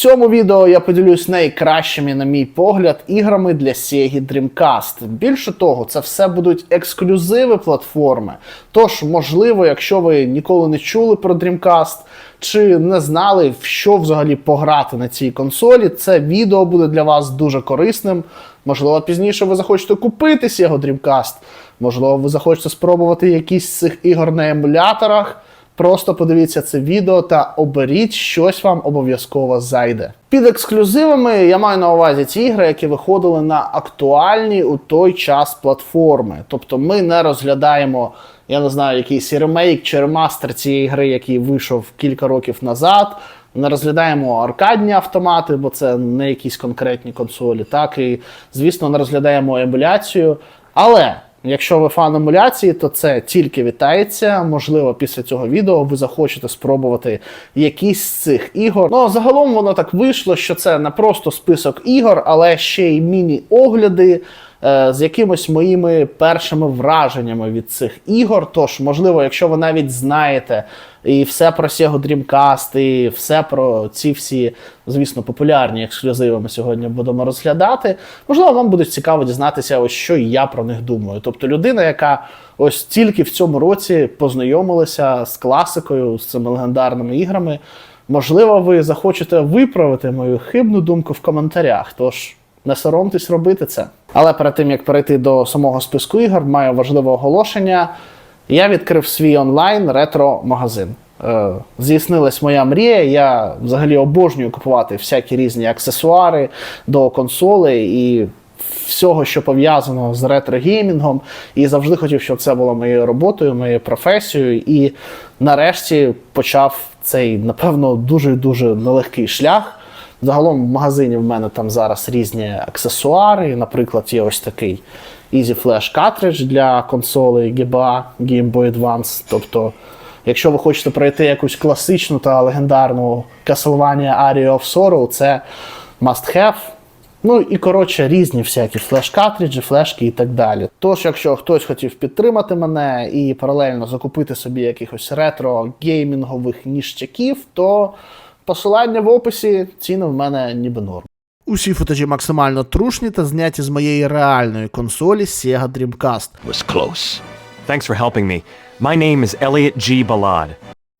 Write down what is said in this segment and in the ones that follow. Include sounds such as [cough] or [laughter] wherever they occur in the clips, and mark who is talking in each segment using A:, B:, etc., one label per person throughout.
A: цьому відео я поділюсь найкращими, на мій погляд, іграми для Sega Dreamcast. Більше того, це все будуть ексклюзиви платформи. Тож, можливо, якщо ви ніколи не чули про Dreamcast чи не знали, в що взагалі пограти на цій консолі, це відео буде для вас дуже корисним. Можливо, пізніше ви захочете купити Sega Dreamcast, можливо, ви захочете спробувати якісь з цих ігор на емуляторах. Просто подивіться це відео та оберіть щось вам обов'язково зайде. Під ексклюзивами я маю на увазі ті ігри, які виходили на актуальні у той час платформи. Тобто ми не розглядаємо, я не знаю, якийсь ремейк чи ремастер цієї гри, який вийшов кілька років назад. Не розглядаємо аркадні автомати, бо це не якісь конкретні консолі. Так і звісно, не розглядаємо емуляцію. Але Якщо ви фан емуляції, то це тільки вітається. Можливо, після цього відео ви захочете спробувати якісь з цих ігор. Ну загалом воно так вийшло, що це не просто список ігор, але ще й міні-огляди. Е, З якимось моїми першими враженнями від цих ігор. Тож, можливо, якщо ви навіть знаєте і все про Sega Dreamcast, і все про ці всі, звісно, популярні ексклюзиви ми сьогодні будемо розглядати. Можливо, вам буде цікаво дізнатися, ось що я про них думаю. Тобто людина, яка ось тільки в цьому році познайомилася з класикою, з цими легендарними іграми. Можливо, ви захочете виправити мою хибну думку в коментарях. Тож не соромтесь робити це. Але перед тим як перейти до самого списку ігор, маю важливе оголошення. Я відкрив свій онлайн ретро-магазин. Е, Здійснилась моя мрія. Я взагалі обожнюю купувати всякі різні аксесуари до консолей і всього, що пов'язано з ретро-геймінгом. І завжди хотів, щоб це було моєю роботою, моєю професією. І нарешті почав цей, напевно, дуже-дуже нелегкий шлях. Загалом в магазині в мене там зараз різні аксесуари. Наприклад, є ось такий Easy Flash картридж для консолей GBA Game Boy Advance. Тобто, якщо ви хочете пройти якусь класичну та легендарну Castlevania Aria of Sorrow, це must have. Ну і коротше різні всякі флеш-картриджі, флешки і так далі. Тож, якщо хтось хотів підтримати мене і паралельно закупити собі якихось ретро геймінгових ніштяків, то посилання в описі ціни в мене ніби норм. Усі футажі максимально трушні та зняті з моєї реальної консолі Sega Dreamcast.
B: was close. Thanks for helping me. My name is Elliot G. Ballad.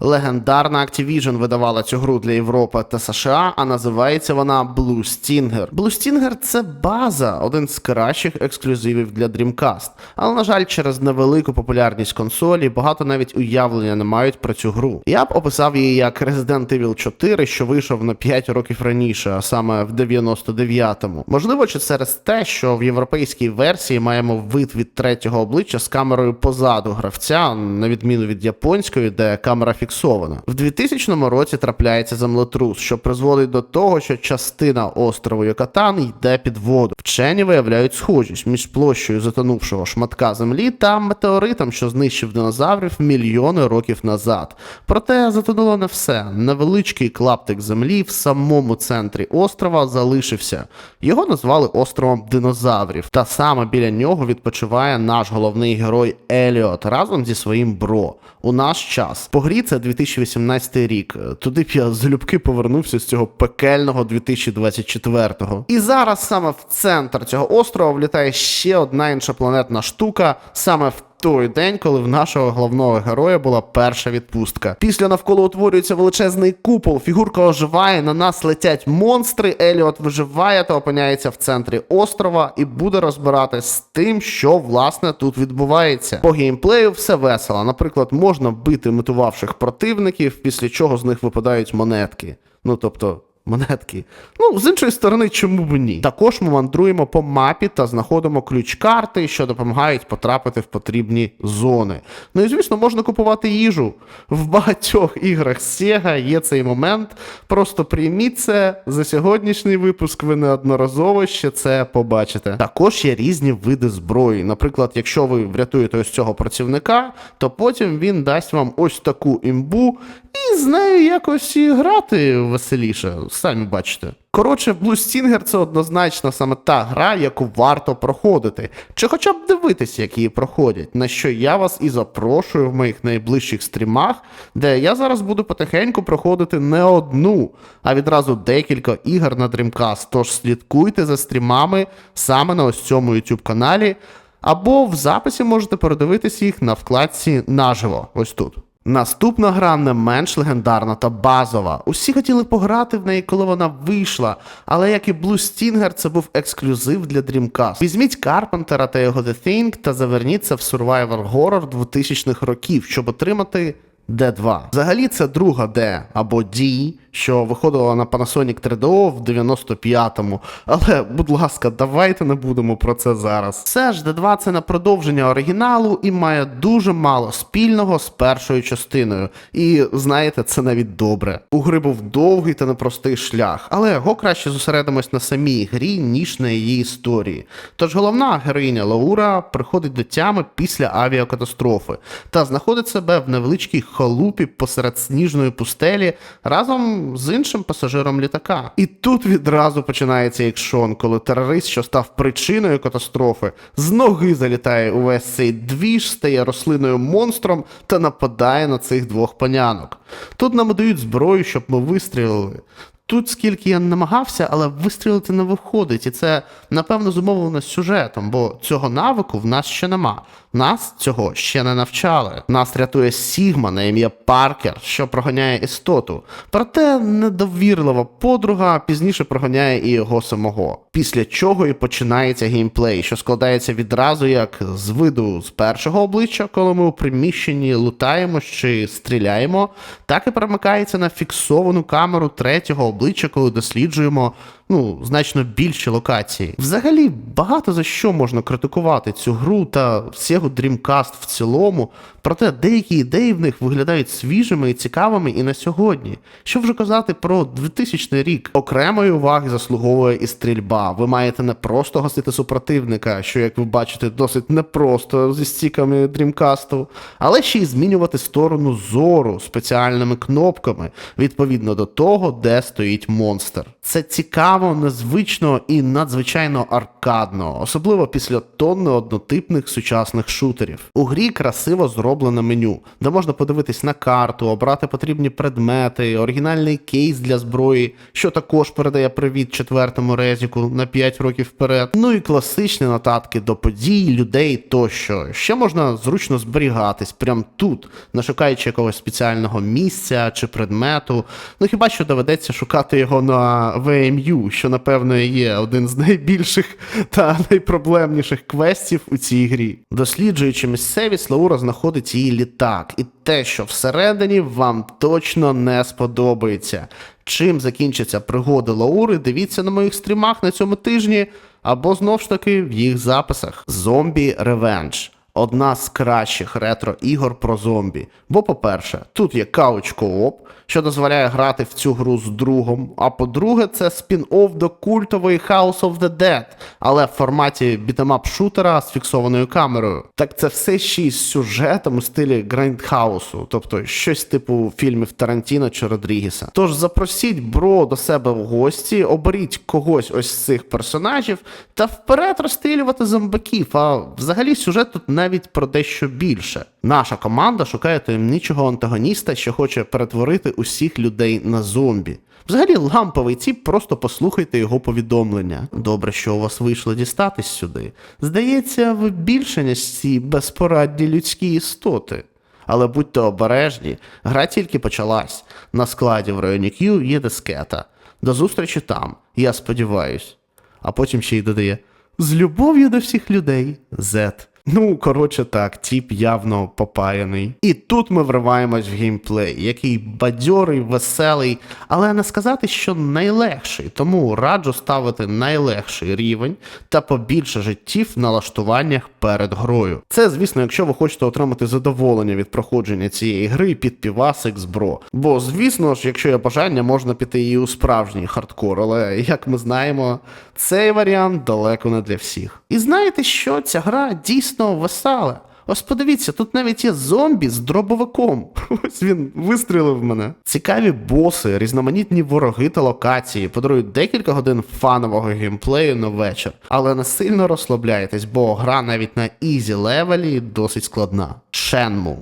A: Легендарна Activision видавала цю гру для Європи та США, а називається вона Blue Stinger. Blue Stinger – це база, один з кращих ексклюзивів для Dreamcast. Але, на жаль, через невелику популярність консолі багато навіть уявлення не мають про цю гру. Я б описав її як Resident Evil 4, що вийшов на 5 років раніше, а саме в 99-му. Можливо, чи через те, що в європейській версії маємо вид від третього обличчя з камерою позаду гравця, на відміну від японської, де камера фіксована. В 2000 році трапляється землетрус, що призводить до того, що частина острову Йокатан йде під воду. Вчені виявляють схожість між площею затонувшого шматка землі та метеоритом, що знищив динозаврів мільйони років назад. Проте затонуло не все. Невеличкий клаптик землі в самому центрі острова залишився. Його назвали островом динозаврів. Та саме біля нього відпочиває наш головний герой Еліот разом зі своїм бро. У наш час. По грі це 2018 рік. Туди б я залюбки повернувся з цього пекельного 2024-го. І зараз саме в центр цього острова влітає ще одна іншопланетна штука, саме в той день, коли в нашого головного героя була перша відпустка. Після навколо утворюється величезний купол, фігурка оживає, на нас летять монстри. Еліот виживає та опиняється в центрі острова і буде розбиратись з тим, що власне тут відбувається. По геймплею все весело. Наприклад, можна бити метувавших противників, після чого з них випадають монетки. Ну тобто. Монетки. Ну, з іншої сторони, чому б ні? Також ми мандруємо по мапі та знаходимо ключ-карти, що допомагають потрапити в потрібні зони. Ну і звісно, можна купувати їжу. В багатьох іграх Sega є цей момент. Просто прийміть це за сьогоднішній випуск. Ви неодноразово ще це побачите. Також є різні види зброї. Наприклад, якщо ви врятуєте ось цього працівника, то потім він дасть вам ось таку імбу, і з нею якось і грати веселіше. Самі бачите. Коротше, Blue Stinger це однозначно саме та гра, яку варто проходити, чи хоча б дивитися, як її проходять, на що я вас і запрошую в моїх найближчих стрімах, де я зараз буду потихеньку проходити не одну, а відразу декілька ігор на Dreamcast. Тож слідкуйте за стрімами саме на ось цьому YouTube каналі, або в записі можете передивитись їх на вкладці наживо, ось тут. Наступна гра не менш легендарна та базова. Усі хотіли пограти в неї, коли вона вийшла, але як і Blue Stinger, це був ексклюзив для Dreamcast. Візьміть Карпентера та його The Thing та заверніться в Survivor Horror 2000-х років, щоб отримати D2. Взагалі це друга D або D, що виходила на Panasonic 3DO в 95-му. Але, будь ласка, давайте не будемо про це зараз. Все ж D2 це на продовження оригіналу і має дуже мало спільного з першою частиною. І знаєте, це навіть добре. У гри був довгий та непростий шлях, але його краще зосередимось на самій грі, ніж на її історії. Тож головна героїня Лаура приходить до тями після авіакатастрофи та знаходить себе в невеличкій халупі посеред сніжної пустелі разом з іншим пасажиром літака. І тут відразу починається екшон, коли терорист, що став причиною катастрофи, з ноги залітає увесь цей двіж, стає рослиною монстром та нападає на цих двох панянок. Тут нам дають зброю, щоб ми вистрілили. Тут скільки я намагався, але вистрілити не виходить, і це напевно зумовлено сюжетом, бо цього навику в нас ще нема. Нас цього ще не навчали. Нас рятує Сігма на ім'я Паркер, що проганяє істоту. Проте недовірлива подруга пізніше проганяє і його самого. Після чого і починається геймплей, що складається відразу як з виду з першого обличчя, коли ми у приміщенні лутаємо чи стріляємо, так і перемикається на фіксовану камеру третього обличчя, коли досліджуємо ну, значно більші локації. Взагалі, багато за що можна критикувати цю гру та всього Dreamcast в цілому, проте деякі ідеї в них виглядають свіжими і цікавими і на сьогодні. Що вже казати про 2000 рік? Окремої уваги заслуговує і стрільба. Ви маєте не просто гасити супротивника, що, як ви бачите, досить непросто зі стіками Dreamcast, але ще й змінювати сторону зору спеціальними кнопками відповідно до того, де стоїть монстр. Це цікаво, незвично і надзвичайно аркадно, особливо після тонни однотипних сучасних шутерів. У грі красиво зроблене меню, де можна подивитись на карту, обрати потрібні предмети, оригінальний кейс для зброї, що також передає привіт четвертому резіку на 5 років вперед. Ну і класичні нотатки до подій, людей тощо. Ще можна зручно зберігатись прямо тут, не шукаючи якогось спеціального місця чи предмету. Ну хіба що доведеться шукати його на VMU, що напевно є один з найбільших та найпроблемніших квестів у цій грі. Досліджуючи місцевість, Лаура знаходить її літак, і те, що всередині вам точно не сподобається. Чим закінчаться пригоди Лаури, дивіться на моїх стрімах на цьому тижні, або знов ж таки в їх записах. Зомбі Revenge. Одна з кращих ретро-ігор про зомбі. Бо, по-перше, тут є кауч кооп, що дозволяє грати в цю гру з другом. А по-друге, це спін-офф до культової House of the Dead, але в форматі бітемап шутера з фіксованою камерою. Так це все ще й сюжетом у стилі Грайндхаусу, тобто щось типу фільмів Тарантіно чи Родрігеса. Тож запросіть бро до себе в гості, оберіть когось ось з цих персонажів та вперед розстрілювати зомбаків. А взагалі сюжет тут навіть про дещо більше. Наша команда шукає таємничого антагоніста, що хоче перетворити усіх людей на зомбі. Взагалі, ламповий ціп, просто послухайте його повідомлення. Добре, що у вас вийшло дістатись сюди. Здається, ви більше, ніж ці безпорадні людські істоти. Але будьте обережні, гра тільки почалась. На складі в районі Q є дискета. До зустрічі там, я сподіваюсь. А потім ще й додає: з любов'ю до всіх людей, Z. Ну, коротше так, тіп явно попаяний. І тут ми вриваємось в геймплей, який бадьорий, веселий, але не сказати, що найлегший, тому раджу ставити найлегший рівень та побільше життів в налаштуваннях перед грою. Це, звісно, якщо ви хочете отримати задоволення від проходження цієї гри під півасик з бро. Бо, звісно ж, якщо є бажання, можна піти і у справжній хардкор, але як ми знаємо, цей варіант далеко не для всіх. І знаєте що? Ця гра дійсно весела. Ось подивіться, тут навіть є зомбі з дробовиком. [laughs] Ось він вистрілив мене. Цікаві боси, різноманітні вороги та локації подарують декілька годин фанового геймплею на вечір. Але не сильно розслабляйтесь, бо гра навіть на ізі левелі досить складна. Shenmue.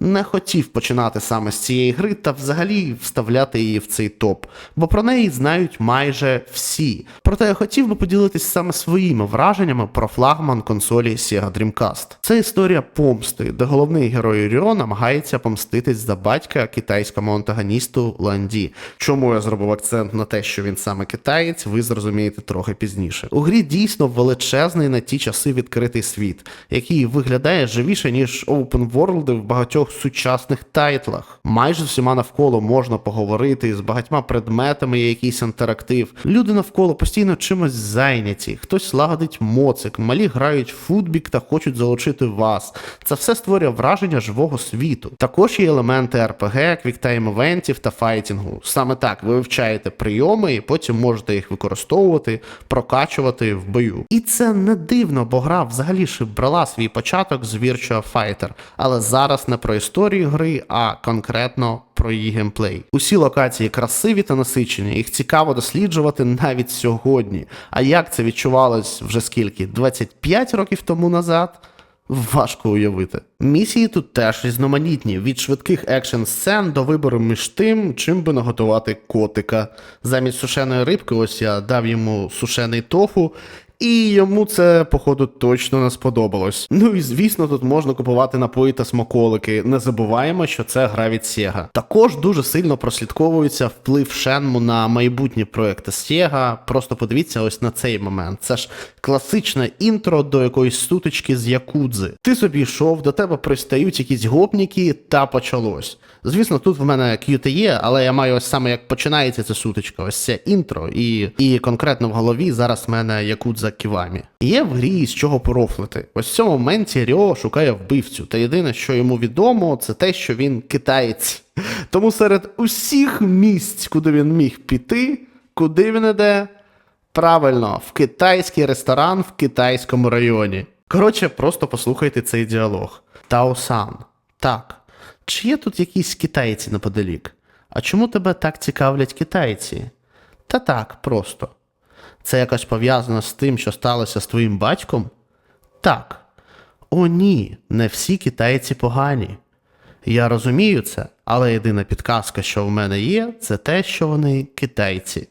A: Не хотів починати саме з цієї гри та взагалі вставляти її в цей топ, бо про неї знають майже всі. Проте я хотів би поділитись саме своїми враженнями про флагман консолі Sega Dreamcast. Це історія помсти, де головний герой Ріо намагається помститись за батька китайському антагоністу Ланді. Чому я зробив акцент на те, що він саме китаєць, ви зрозумієте трохи пізніше. У грі дійсно величезний на ті часи відкритий світ, який виглядає живіше, ніж open world в багатьох сучасних тайтлах. Майже всіма навколо можна поговорити, з багатьма предметами є якийсь інтерактив. Люди навколо постійно чимось зайняті, хтось лагодить моцик, малі грають в футбік та хочуть залучити вас. Це все створює враження живого світу. Також є елементи RPG, квіктайм івентів та файтінгу. Саме так ви вивчаєте прийоми і потім можете їх використовувати, прокачувати в бою. І це не дивно, бо гра взагалі ж брала свій початок з Virtua Fighter, але зараз не про історію гри, а конкретно про її геймплей. Усі локації красиві та насичені, їх цікаво досліджувати навіть сьогодні. А як це відчувалось вже скільки? 25 років тому назад? Важко уявити. Місії тут теж різноманітні, від швидких екшн сцен до вибору між тим, чим би наготувати котика. Замість сушеної рибки, ось я дав йому сушений тофу. І йому це, походу, точно не сподобалось. Ну і звісно, тут можна купувати напої та смаколики. Не забуваємо, що це гра від Sega. Також дуже сильно прослідковується вплив Шенму на майбутні проекти Sega. Просто подивіться ось на цей момент. Це ж класичне інтро до якоїсь сутички з Якудзи. Ти собі йшов, до тебе пристають якісь гопніки, та почалось. Звісно, тут в мене QTE, але я маю ось саме як починається ця сутичка, ось це інтро, і, і конкретно в голові зараз в мене Якудза Ківамі. Є в грі з чого порофлити. Ось в цьому моменті Ріо шукає вбивцю, та єдине, що йому відомо, це те, що він китаєць. Тому серед усіх місць, куди він міг піти, куди він іде, правильно, в китайський ресторан в китайському районі. Коротше, просто послухайте цей діалог. Таосан. Так. Чи є тут якісь китайці неподалік? А чому тебе так цікавлять китайці? Та так, просто. Це якось пов'язано з тим, що сталося з твоїм батьком? Так. О, ні, не всі китайці погані. Я розумію це, але єдина підказка, що в мене є, це те, що вони китайці.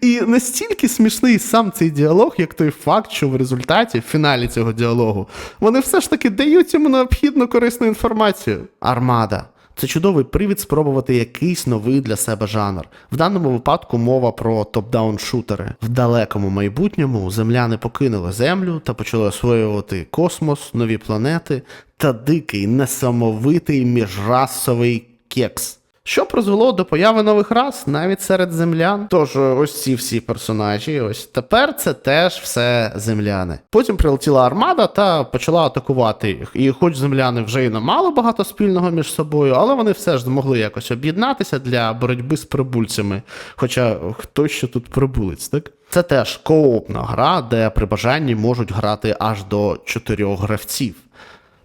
A: І настільки смішний сам цей діалог, як той факт, що в результаті, в фіналі цього діалогу, вони все ж таки дають йому необхідну корисну інформацію. Армада. Це чудовий привід спробувати якийсь новий для себе жанр. В даному випадку мова про топ-даун шутери. В далекому майбутньому земляни покинули землю та почали освоювати космос, нові планети та дикий, несамовитий міжрасовий кекс. Що призвело до появи нових рас навіть серед землян. Тож ось ці всі персонажі, ось тепер це теж все земляни. Потім прилетіла армада та почала атакувати їх. І хоч земляни вже й не мали багато спільного між собою, але вони все ж змогли якось об'єднатися для боротьби з прибульцями. Хоча хто ще тут прибулець, так? Це теж коопна гра, де при бажанні можуть грати аж до чотирьох гравців.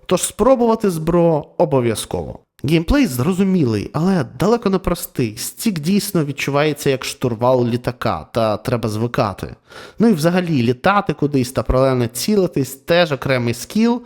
A: Тож спробувати збро обов'язково. Геймплей зрозумілий, але далеко не простий. Стік дійсно відчувається як штурвал літака, та треба звикати. Ну і взагалі літати кудись та паралельно цілитись теж окремий скіл.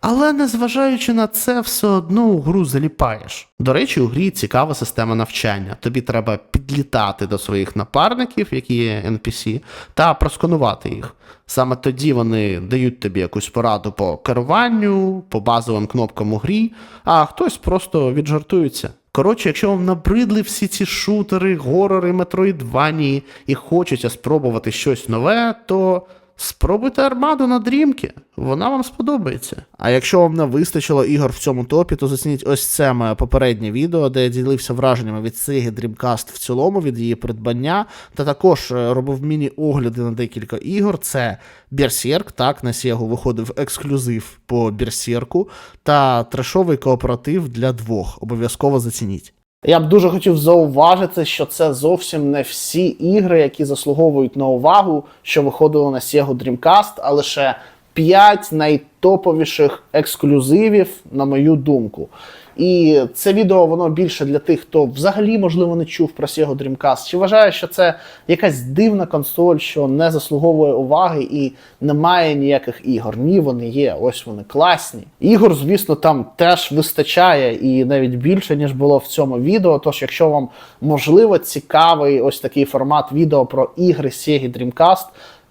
A: Але незважаючи на це, все одно у гру заліпаєш. До речі, у грі цікава система навчання. Тобі треба підлітати до своїх напарників, які є NPC, та просканувати їх. Саме тоді вони дають тобі якусь пораду по керуванню, по базовим кнопкам у грі, а хтось просто віджартується. Коротше, якщо вам набридли всі ці шутери, горори, метроїдванії і хочеться спробувати щось нове, то спробуйте армаду на дрімки, вона вам сподобається. А якщо вам не вистачило ігор в цьому топі, то зацініть ось це моє попереднє відео, де я ділився враженнями від Sega Dreamcast в цілому, від її придбання, та також е, робив міні-огляди на декілька ігор. Це Berserk, так, на Sega виходив ексклюзив по Берсерку, та трешовий кооператив для двох. Обов'язково зацініть.
C: Я б дуже хотів зауважити, що це зовсім не всі ігри, які заслуговують на увагу, що виходили на Sega Dreamcast, а лише
A: 5 найтоповіших ексклюзивів, на мою думку. І це відео воно більше для тих, хто взагалі, можливо, не чув про Sega Dreamcast, чи вважає, що це якась дивна консоль, що не заслуговує уваги і не має ніяких ігор. Ні, вони є, ось вони класні. Ігор, звісно, там теж вистачає і навіть більше, ніж було в цьому відео. Тож, якщо вам можливо цікавий ось такий формат відео про ігри Sega Dreamcast,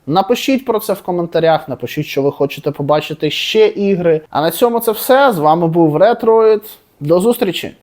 A: Напишіть про це в коментарях, напишіть, що ви хочете побачити ще ігри. А на цьому це все. З вами був Ретроїд. До зустрічі!